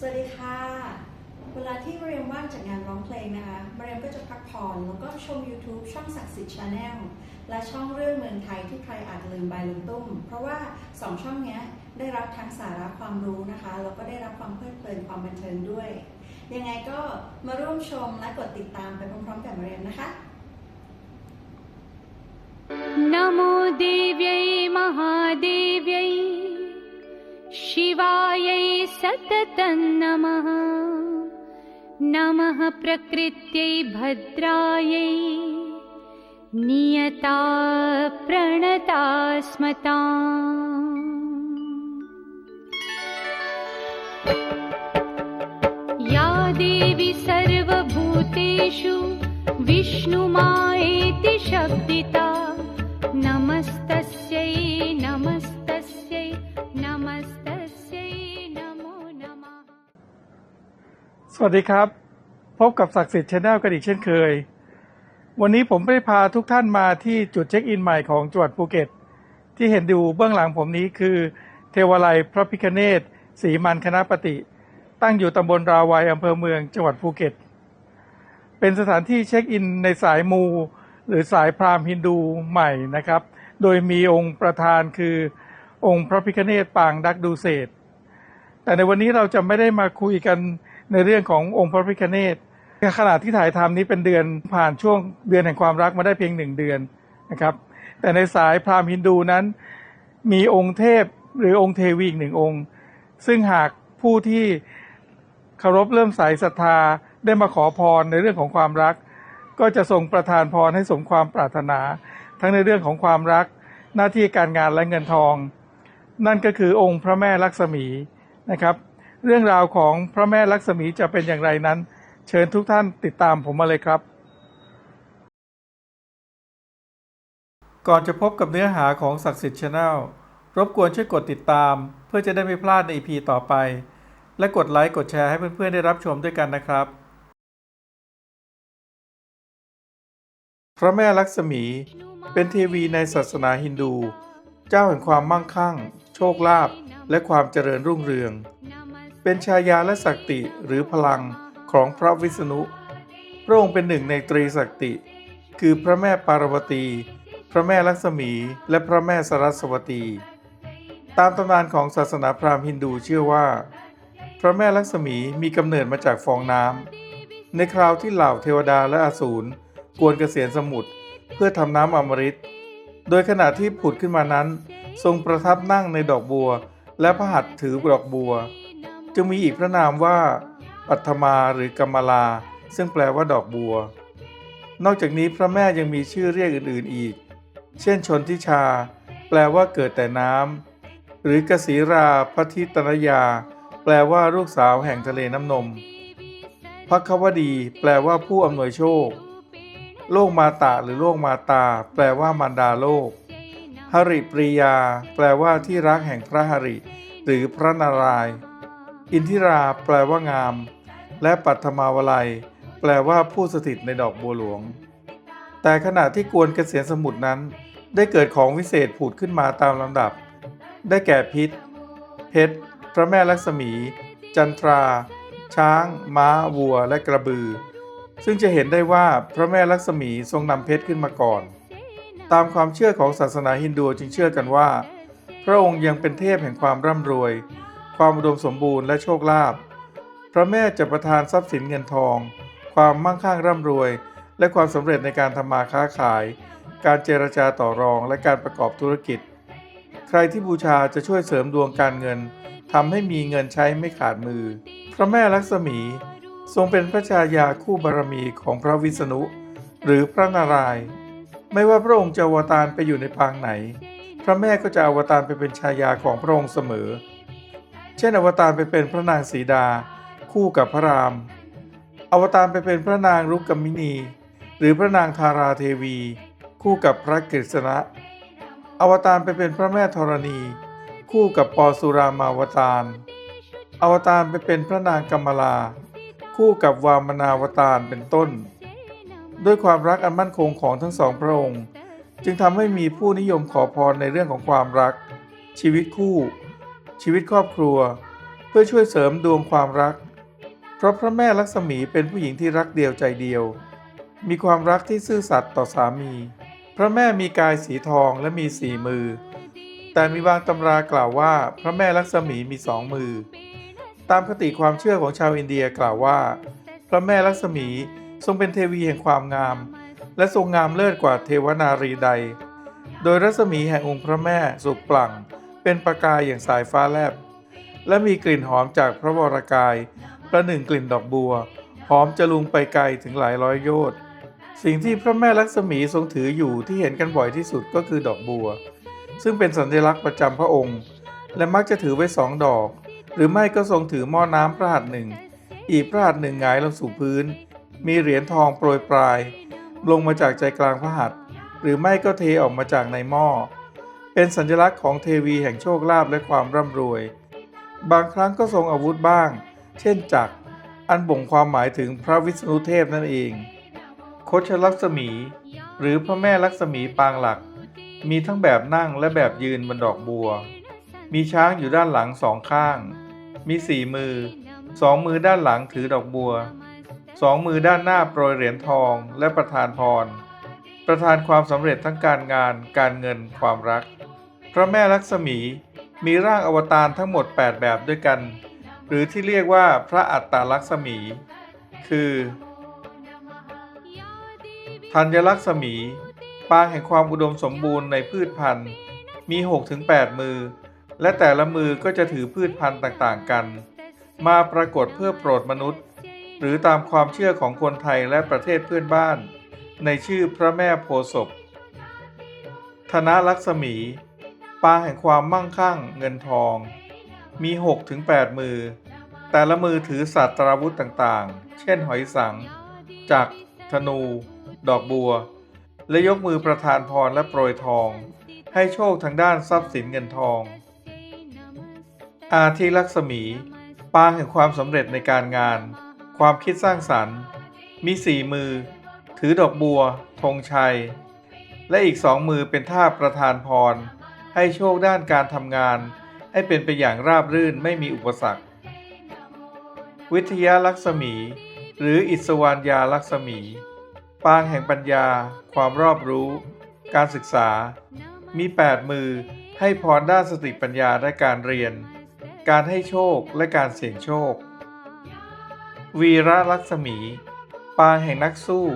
สวัสดีค่ะ เวลาที่มาเรียมว่างจากงานร้องเพลงนะคะ มาเรียมก็จะพักผ่อนแล้วก็ชม YouTube ช่องศักดิ์สิทธิ์ชาแนลและช่องเรื่องเมืองไทยที่ใครอาจลืมบลุงตุ้ม เพราะว่า 2 ช่องนี้ได้รับทั้งสาระความรู้นะคะ แล้วก็ได้รับความเพลิดเพลินความบันเทิงด้วย ยังไงก็มาร่วมชมและกดติดตามไปพร้อมๆกับมาเรียมนะคะ सततं नमः नमः प्रकृत्यै भद्रायै। नियता प्रणता स्मता। या देवी सर्वभूतेषु विष्णुमायेति शब्दिता। नमस्तस्यै สวัสดีครับ พบกับศักดิ์สิทธิ์ชาแนลกันอีกเช่นเคย วันนี้ผมได้พาทุกท่านมาที่จุดเช็คอินใหม่ของจังหวัดภูเก็ต ที่เห็นดูเบื้องหลังผมนี้คือ เทวาลัยพระพิคเนศศรีมันคณะปฏิ ตั้งอยู่ตำบลราวัยอำเภอเมืองจังหวัดภูเก็ต เป็นสถานที่เช็คอินในสายมู หรือสายพราหมณ์ฮินดูใหม่นะครับ โดยมีองค์ประธานคือ องค์พระพิคเนศปางดักดูเศษแต่ในวันนี้เราจะไม่ได้มาคุยกัน ในเรื่องขององค์พระพิฆเนศขณะที่ถ่ายทำนี้เป็นเดือนผ่านช่วงเดือนแห่งความรักมาได้เพียงหนึ่งเดือนนะครับ แต่ในสายพราหมณ์ฮินดูนั้น มีองค์เทพหรือองค์เทวีอีกหนึ่งองค์ ซึ่งหากผู้ที่เคารพเริ่มใสศรัทธาได้มาขอพรในเรื่องของความรัก ก็จะทรงประทานพรให้สมความปรารถนา ทั้งในเรื่องของความรัก หน้าที่การงานและเงินทอง นั่นก็คือองค์พระแม่ลักษมีนะครับ เรื่องราวของพระแม่ลักษมีจะเป็นอย่างไรนั้น เชิญทุกท่านติดตามผมมาเลยครับ ก่อนจะพบกับเนื้อหาของศักดิ์สิทธิ์ชาแนลรบกวนช่วยกดติดตาม เพื่อจะได้ไม่พลาดใน EP ต่อไป และกดไลค์กดแชร์ให้เพื่อนๆได้รับชมด้วยกันนะครับ พระแม่ลักษมีเป็นเทวีในศาสนาฮินดู เจ้าแห่งความมั่งคั่ง โชคลาภและความเจริญรุ่งเรือง เป็นชายาและศักติหรือพลังของพระวิษณุ พระองค์เป็นหนึ่งในตรีศักติ คือพระแม่ปารวตี พระแม่ลักษมี และพระแม่สรัสวตี ตามตำนานของศาสนาพราหมณ์ฮินดูเชื่อว่า พระแม่ลักษมีมีกำเนิดมาจากฟองน้ำในคราวที่เหล่าเทวดาและอสูรกวนเกษียณสมุทรเพื่อทำน้ำอมฤต โดยขณะที่ผุดขึ้นมานั้น ทรงประทับนั่งในดอกบัว และพระหัตถ์ถือดอกบัว จึงมีอีกพระนามว่า ปัทมาหรือกำมลา ซึ่งแปลว่าดอกบัว นอกจากนี้พระแม่ยังมีชื่อเรียกอื่นๆอีก เช่นชนทิชา แปลว่าเกิดแต่น้ำหรือกสีราพระทิตนยา แปลว่าลูกสาวแห่งทะเลน้ำนมพักควดี แปลว่าผู้อำนวยโชค โลกมาตาหรือโลกมาตา แปลว่ามารดาโลกหริปริยา แปลว่าที่รักแห่งพระหริ หรือพระนารายณ์ อินทิราแปลว่างาม และปัทมาวลัย แปลว่าผู้สถิตในดอกบัวหลวง แต่ขณะที่กวนเกษียณสมุทรนั้น ได้เกิดของวิเศษผุดขึ้นมาตามลำดับ ได้แก่พิษ เพชร พระแม่ลักษมี จันทรา ช้าง ม้า วัว และกระบือ ซึ่งจะเห็นได้ว่าพระแม่ลักษมีทรงนำเพชรขึ้นมาก่อน ตามความเชื่อของศาสนาฮินดูจึงเชื่อกันว่า พระองค์ยังเป็นเทพแห่งความร่ำรวย ความอุดมสมบูรณ์และโชคลาภพระแม่จะประทานทรัพย์สินเงินทอง ความมั่งคั่งร่ำรวย และความสำเร็จในการทำมาค้าขาย การเจรจาต่อรองและการประกอบธุรกิจ ใครที่บูชาจะช่วยเสริมดวงการเงินทำให้มีเงินใช้ไม่ขาดมือ พระแม่ลักษมี ทรงเป็นพระชายาคู่บารมีของพระวิษณุ หรือพระนารายณ์ไม่ว่าพระองค์จะอวตารไปอยู่ในปางไหน พระแม่ก็จะอวตารไปเป็นชายาของพระองค์เสมอ เช่น อวตารไปเป็นพระนางสีดา คู่กับพระราม อวตารไปเป็นพระนางรุกกมินี หรือพระนางทาราเทวี คู่กับพระกฤษณะ อวตารไปเป็นพระแม่ธรณี คู่กับปอสุรามาวตาร อวตารไปเป็นพระนางกัมมลา คู่กับวามนาวตารเป็นต้น ด้วยความรักอันมั่นคงของทั้งสองพระองค์ จึงทำให้มีผู้นิยมขอพรในเรื่องของความรัก ชีวิตคู่ ชีวิตครอบครัว เพื่อช่วยเสริมดวงความรัก เพราะพระแม่ลักษมีเป็นผู้หญิงที่รักเดียวใจเดียว มีความรักที่ซื่อสัตย์ต่อสามี พระแม่มีกายสีทองและมีสี่มือ แต่มีบางตำรากล่าวว่าพระแม่ลักษมีมีสองมือ ตามคติความเชื่อของชาวอินเดียกล่าวว่า พระแม่ลักษมีทรงเป็นเทวีแห่งความงาม และทรงงามเลิศกว่าเทวนารีใด โดยรัศมีแห่งองค์พระแม่สุกปลั่ง เป็นประกายอย่างสายฟ้าแลบ และมีกลิ่นหอมจากพระวรกาย ประหนึ่งกลิ่นดอกบัว หอมจะลุงไปไกลถึงหลายร้อยโยชน์สิ่งที่พระแม่ลักษมีทรงถืออยู่ที่เห็นกันบ่อยที่สุดก็คือดอกบัว ซึ่งเป็นสัญลักษณ์ประจำพระองค์ และมักจะถือไว้สองดอก หรือไม่ก็ทรงถือหม้อน้ำพระหัตถ์หนึ่ง อีกพระหัตถ์หนึ่งหงายลงสู่พื้น มีเหรียญทองโปรยปลาย ลงมาจากใจกลางพระหัตถ์หรือไม่ก็เทออกมาจากในหม้อ เป็นสัญลักษณ์ของเทวีแห่งโชคลาภและความร่ำรวย บางครั้งก็ทรงอาวุธบ้าง เช่นจักร อันบ่งความหมายถึงพระวิษณุเทพนั่นเอง โคชลักษมี หรือพระแม่ลักษมีปางหลัก มีทั้งแบบนั่งและแบบยืนบนดอกบัว มีช้างอยู่ด้านหลังสองข้าง มีสี่มือ สองมือด้านหลังถือดอกบัว สองมือด้านหน้าโปรยเหรียญทองและประทานพร ประทานความสำเร็จทั้งการงาน การเงิน ความรัก พระแม่ลักษมีมีร่างอวตารทั้งหมด 8 แบบด้วยกัน หรือที่เรียกว่าพระอัตตาลักษมี คือธัญลักษมีปางแห่งความอุดมสมบูรณ์ในพืชพันธุ์ มี 6-8 มือ และแต่ละมือก็จะถือพืชพันธุ์ต่างๆกัน มาปรากฏเพื่อโปรดมนุษย์ หรือตามความเชื่อของคนไทยและประเทศเพื่อนบ้าน ในชื่อพระแม่โพศพธนลักษมี ปางแห่งความมั่งคั่งเงินทอง มี6-8มือ แต่ละมือถือสัตว์ตราวุธต่างๆ เช่นหอยสัง จักธนู ดอกบัว และยกมือประทานพรและโปรยทอง ให้โชคทางด้านทรัพย์สินเงินทอง อาทิลักษมี ปางแห่งความสำเร็จในการงาน ความคิดสร้างสรรค์ มีสี่มือ ถือดอกบัวธงชัย และอีกสองมือเป็นท่าประทานพร ให้โชคด้านการทำงาน ให้เป็นไปอย่างราบรื่นไม่มีอุปสรรค วิทยาลักษมี หรืออิสวานยาลักษมี ปางแห่งปัญญา ความรอบรู้ การศึกษา มี 8 มือให้พรด้านสติปัญญาและการเรียน การให้โชคและการเสี่ยงโชค วีระลักษมี ปางแห่งนักสู้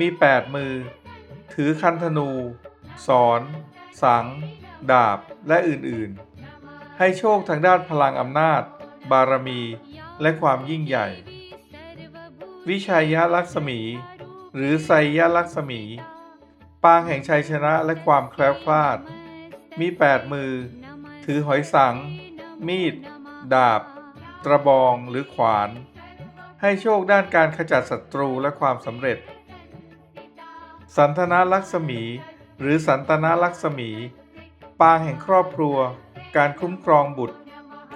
มี 8 มือ ถือคันธนู สอน สัง ดาบ และอื่นๆ ให้โชคทางด้านพลังอำนาจ บารมี และความยิ่งใหญ่ วิชัยลักษมี หรือไซยลักษมี ปางแห่งชัยชนะและความแคล้วคลาด มี8มือ ถือหอยสัง มีด ดาบ ตระบองหรือขวาน ให้โชคด้านการขจัดศัตรูและความสำเร็จ สันทนาลักษมี หรือสันตนาลักษมี ปางแห่งครอบครัว การคุ้มครองบุตร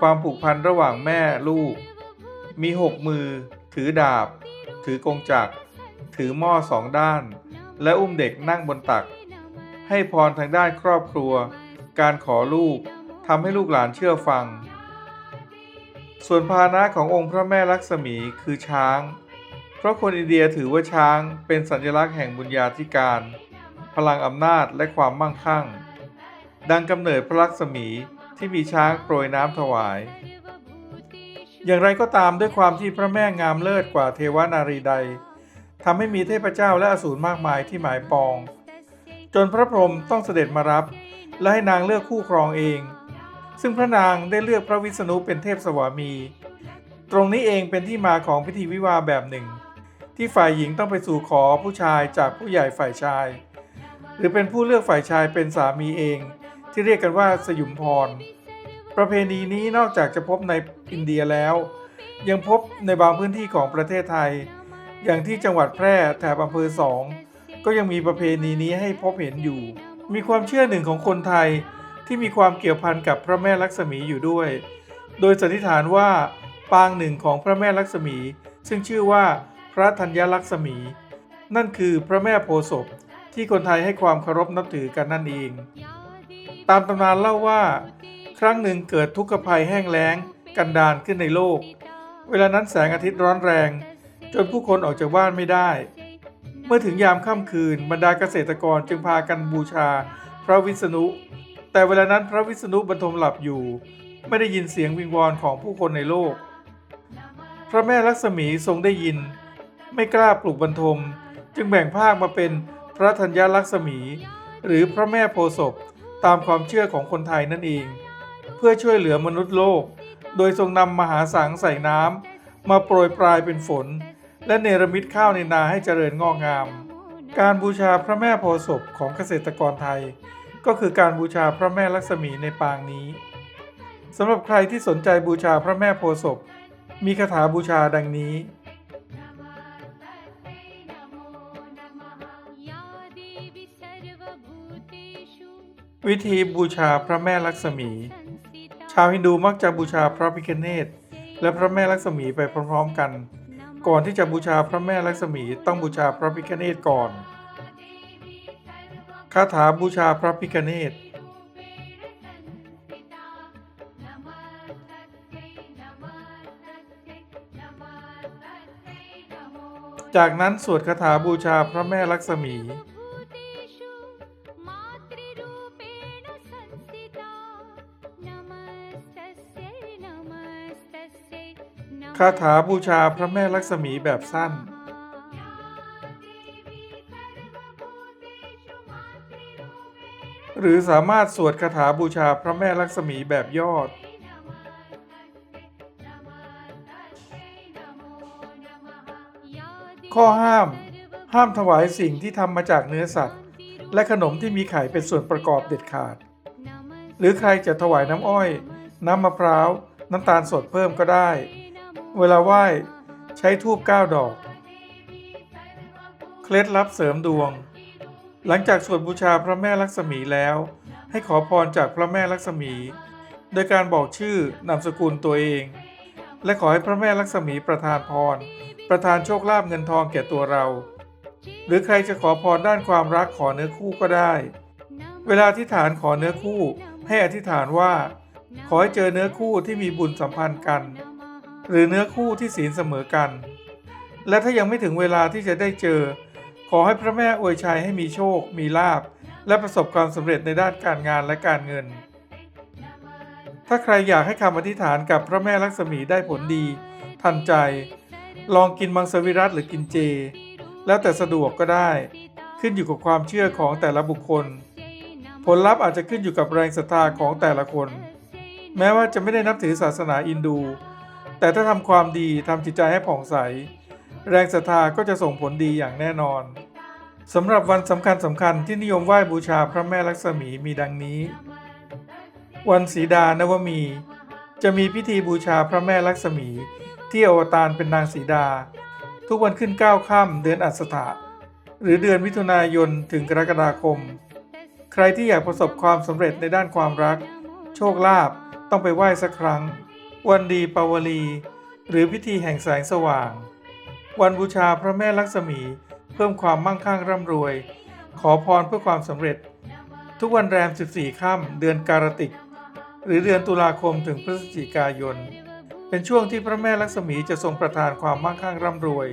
ความผูกพันระหว่างแม่ลูก มีหกมือ ถือดาบ ถือกงจักร ถือหม้อสองด้าน และอุ้มเด็กนั่งบนตัก ให้พรทางด้านครอบครัว การขอลูกทำให้ลูกหลานเชื่อฟัง ส่วนพาหนะขององค์พระแม่ลักษมีคือช้าง เพราะคนอินเดียถือว่าช้างเป็นสัญลักษณ์แห่งบุญญาธิการ พลังอำนาจและความมั่งคั่ง ดังกำเนิดพระลักษมีที่มีช้างโปรยน้ำถวาย อย่างไรก็ตามด้วยความที่พระแม่งามเลิศกว่าเทวนารีใดทำให้มีเทพเจ้าและอสูรมากมายที่หมายปอง จนพระพรหมต้องเสด็จมารับ และให้นางเลือกคู่ครองเอง ซึ่งพระนางได้เลือกพระวิษณุเป็นเทพสวามี ตรงนี้เองเป็นที่มาของพิธีวิวาแบบหนึ่ง ที่ฝ่ายหญิงต้องไปสู่ขอผู้ชายจากผู้ใหญ่ฝ่ายชาย หรือเป็นผู้เลือกฝ่ายชายเป็นสามีเอง ที่เรียกกันว่าสยุมพร ประเพณีนี้นอกจากจะพบในอินเดียแล้ว ยังพบในบางพื้นที่ของประเทศไทย อย่างที่จังหวัดแพร่แถบอำเภอสองก็ยังมีประเพณีนี้ให้พบเห็นอยู่ มีความเชื่อหนึ่งของคนไทยที่มีความเกี่ยวพันกับพระแม่ลักษมีอยู่ด้วย โดยสันนิษฐานว่าปางหนึ่งของพระแม่ลักษมี ซึ่งชื่อว่าพระธัญลักษมี นั่นคือพระแม่โพศพที่คนไทยให้ความเคารพนับถือกันนั่นเอง ตามตำนานเล่าว่า ครั้งหนึ่งเกิดทุกขภัยแห้งแล้งกันดารขึ้นในโลก เวลานั้นแสงอาทิตย์ร้อนแรง จนผู้คนออกจากบ้านไม่ได้ เมื่อถึงยามค่ำคืนบรรดาเกษตรกรจึงพากันบูชา พระวิษณุ แต่เวลานั้นพระวิษณุบรรทมหลับอยู่ ไม่ได้ยินเสียงวิงวอนของผู้คนในโลก พระแม่ลักษมีทรงได้ยิน ไม่กล้าปลุกบรรทม จึงแบ่งภาคมาเป็นพระธัญญลักษมี หรือพระแม่โพศพ ตามความเชื่อของคนไทยนั่นเอง เพื่อช่วยเหลือมนุษย์โลก โดยทรงนำมหาสังใส่น้ำมาโปรยปลายเป็นฝน และเนรมิตข้าวในนาให้เจริญงอกงาม การบูชาพระแม่โพศพของเกษตรกรไทย ก็คือการบูชาพระแม่ลักษมีในปางนี้สำหรับใครที่สนใจบูชาพระแม่โพศพมีคาถาบูชาดังนี้ วิธีบูชาพระแม่ลักษมี ชาวฮินดูมักจะบูชาพระพิคเนตและพระแม่ลักษมีไปพร้อมๆกัน ก่อนที่จะบูชาพระแม่ลักษมีต้องบูชาพระพิคเนตก่อนคาถาบูชาพระพิคเนตจากนั้นสวดคาถาบูชาพระแม่ลักษมี คาถาบูชาพระแม่ลักษมีแบบสั้น หรือสามารถสวดคาถาบูชาพระแม่ลักษมีแบบยอด ข้อห้าม ห้ามถวายสิ่งที่ทำมาจากเนื้อสัตว์ และขนมที่มีไข่เป็นส่วนประกอบเด็ดขาด หรือใครจะถวายน้ำอ้อย น้ำมะพร้าว น้ำตาลสดเพิ่มก็ได้ เวลาไหว้ใช้ทูบเก้าดอก เคล็ดลับเสริมดวง หลังจากสวดบูชาพระแม่ลักษมีแล้ว ให้ขอพรจากพระแม่ลักษมี โดยการบอกชื่อนามสกุลตัวเอง และขอให้พระแม่ลักษมีประทานพร ประทานโชคลาภเงินทองแก่ตัวเรา หรือใครจะขอพรด้านความรักขอเนื้อคู่ก็ได้ เวลาอธิษฐานขอเนื้อคู่ ให้อธิษฐานว่า ขอให้เจอเนื้อคู่ที่มีบุญสัมพันธ์กัน หรือเนื้อคู่ที่ศีลเสมอกัน และถ้ายังไม่ถึงเวลาที่จะได้เจอ ขอให้พระแม่อวยชัยให้มีโชค มีลาภและประสบความสำเร็จในด้านการงานและการเงิน ถ้าใครอยากให้คำอธิษฐานกับพระแม่ลักษมีได้ผลดี ทันใจ ลองกินมังสวิรัตหรือกินเจ แล้วแต่สะดวกก็ได้ ขึ้นอยู่กับความเชื่อของแต่ละบุคคล ผลลัพธ์อาจจะขึ้นอยู่กับแรงศรัทธาของแต่ละคน แม้ว่าจะไม่ได้นับถือศาสนาอินดู แต่ถ้าทำความดีทำจิตใจให้ผ่องใส แรงศรัทธาก็จะส่งผลดีอย่างแน่นอนสำหรับวันสำคัญสำคัญที่นิยมไหว้บูชาพระแม่ลักษมีมีดังนี้ วันสีดานวมี จะมีพิธีบูชาพระแม่ลักษมี ที่อวตารเป็นนางสีดา ทุกวันขึ้น9ค่ำเดือนอัสถะหรือเดือนมิถุนายนถึงกรกฎาคม ใครที่อยากประสบความสำเร็จในด้านความรัก โชคลาภต้องไปไหว้สักครั้ง วันดีปาวลี หรือพิธีแห่งแสงสว่าง วันบูชาพระแม่ลักษมี เพิ่มความมั่งคั่งร่ำรวย ขอพรเพื่อความสำเร็จ ทุกวันแรม 14 ค่ำเดือนการติก หรือเดือนตุลาคมถึงพฤศจิกายน เป็นช่วงที่พระแม่ลักษมีจะทรงประทานความมั่งคั่งร่ำรวย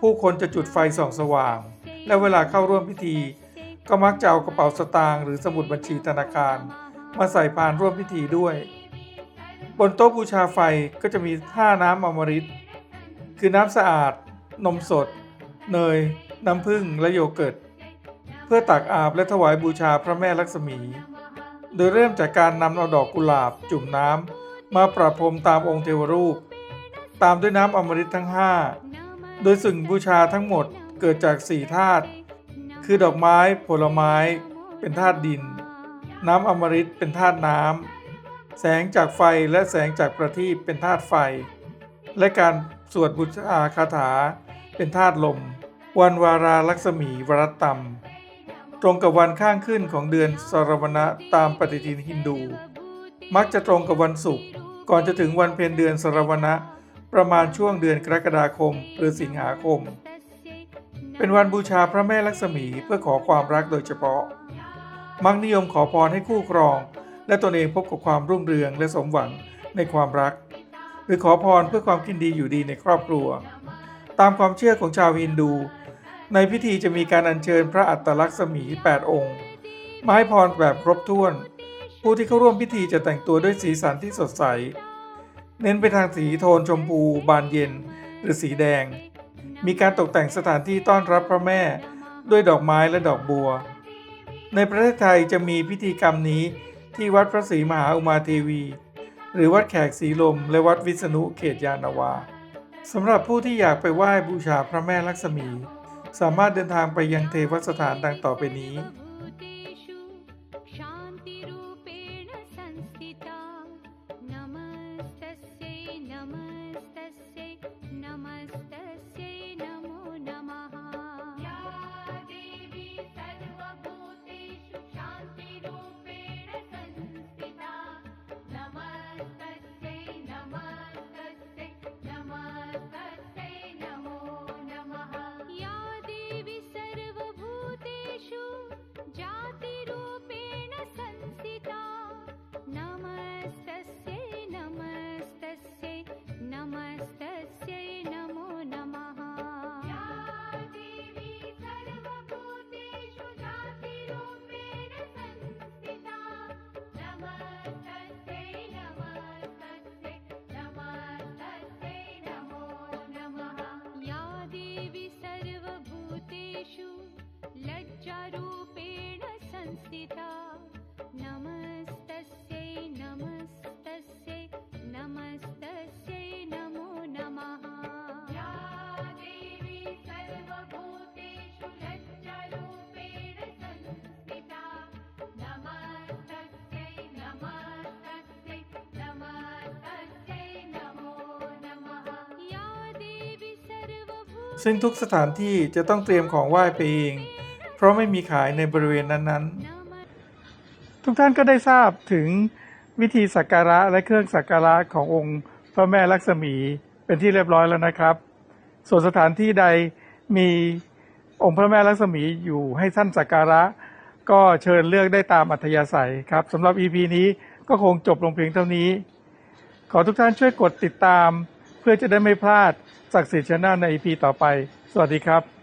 ผู้คนจะจุดไฟส่องสว่าง และเวลาเข้าร่วมพิธี ก็มักจะเอากระเป๋าสตางค์หรือสมุดบัญชีธนาคาร มาใส่พานร่วมพิธีด้วย บนโต๊ะบูชาไฟก็จะมีท่าน้ำอมฤตคือน้ำสะอาด นมสด เนย น้ำผึ้งและโยเกิร์ต เพื่อตักอาบและถวายบูชาพระแม่ลักษมี โดยเริ่มจากการนำเอาดอกกุหลาบจุ่มน้ำมาประพรมตามองค์เทวรูป ตามด้วยน้ำอมฤตทั้ง 5 โดยสิ่งบูชาทั้งหมดเกิดจากสี่ธาตุคือดอกไม้ ผลไม้ เป็นธาตุดิน น้ำอมฤตเป็นธาตุน้ำ แสงจากไฟและแสงจากประทีปเป็นธาตุไฟ และการสวดบูชาคาถาเป็นธาตุลม วันวาราลักษมีวรัตตัมตรงกับวันข้างขึ้นของเดือนสรวณะตามปฏิทินฮินดู มักจะตรงกับวันศุกร์ก่อนจะถึงวันเพ็ญเดือนสรวณะประมาณช่วงเดือนกรกฎาคมหรือสิงหาคม เป็นวันบูชาพระแม่ลักษมีเพื่อขอความรักโดยเฉพาะ มักนิยมขอพรให้คู่ครอง และตนเองพบกับความรุ่งเรืองและสมหวังในความรัก หรือขอพรเพื่อความกินดีอยู่ดีในครอบครัว ตามความเชื่อของชาวฮินดู ในพิธีจะมีการอัญเชิญพระอัตลักษมี 8 องค์มาให้พรแบบครบถ้วน ผู้ที่เข้าร่วมพิธีจะแต่งตัวด้วยสีสันที่สดใส เน้นไปทางสีโทนชมพู บานเย็น หรือสีแดง มีการตกแต่งสถานที่ต้อนรับพระแม่ ด้วยดอกไม้และดอกบัว ในประเทศไทยจะมีพิธีกรรมนี้ ที่วัดพระศรีมหาอุมาเทวี หรือวัดแขกศรีลม และวัดวิษณุเขตยานาวาสำหรับผู้ที่อยากไปไหว้บูชาพระแม่ลักษมี สามารถเดินทางไปยังเทวสถานดังต่อไปนี้ ซึ่งทุกสถานที่จะต้องเตรียมของไหว้ไปเอง เพราะไม่มีขายในบริเวณนั้นๆ ทุกท่านก็ได้ทราบถึงวิธีสักการะและเครื่องสักการะขององค์พระแม่ลักษมีเป็นที่เรียบร้อยแล้วนะครับ ส่วนสถานที่ใดมีองค์พระแม่ลักษมีอยู่ให้ท่านสักการะ ก็เชิญเลือกได้ตามอัธยาศัยครับสำหรับ EP นี้ก็คงจบลงเพียงเท่านี้ ขอทุกท่านช่วยกดติดตาม เพื่อจะได้ไม่พลาด ศักดิ์สิทธิ์ชนะในอีพีต่อไป สวัสดีครับ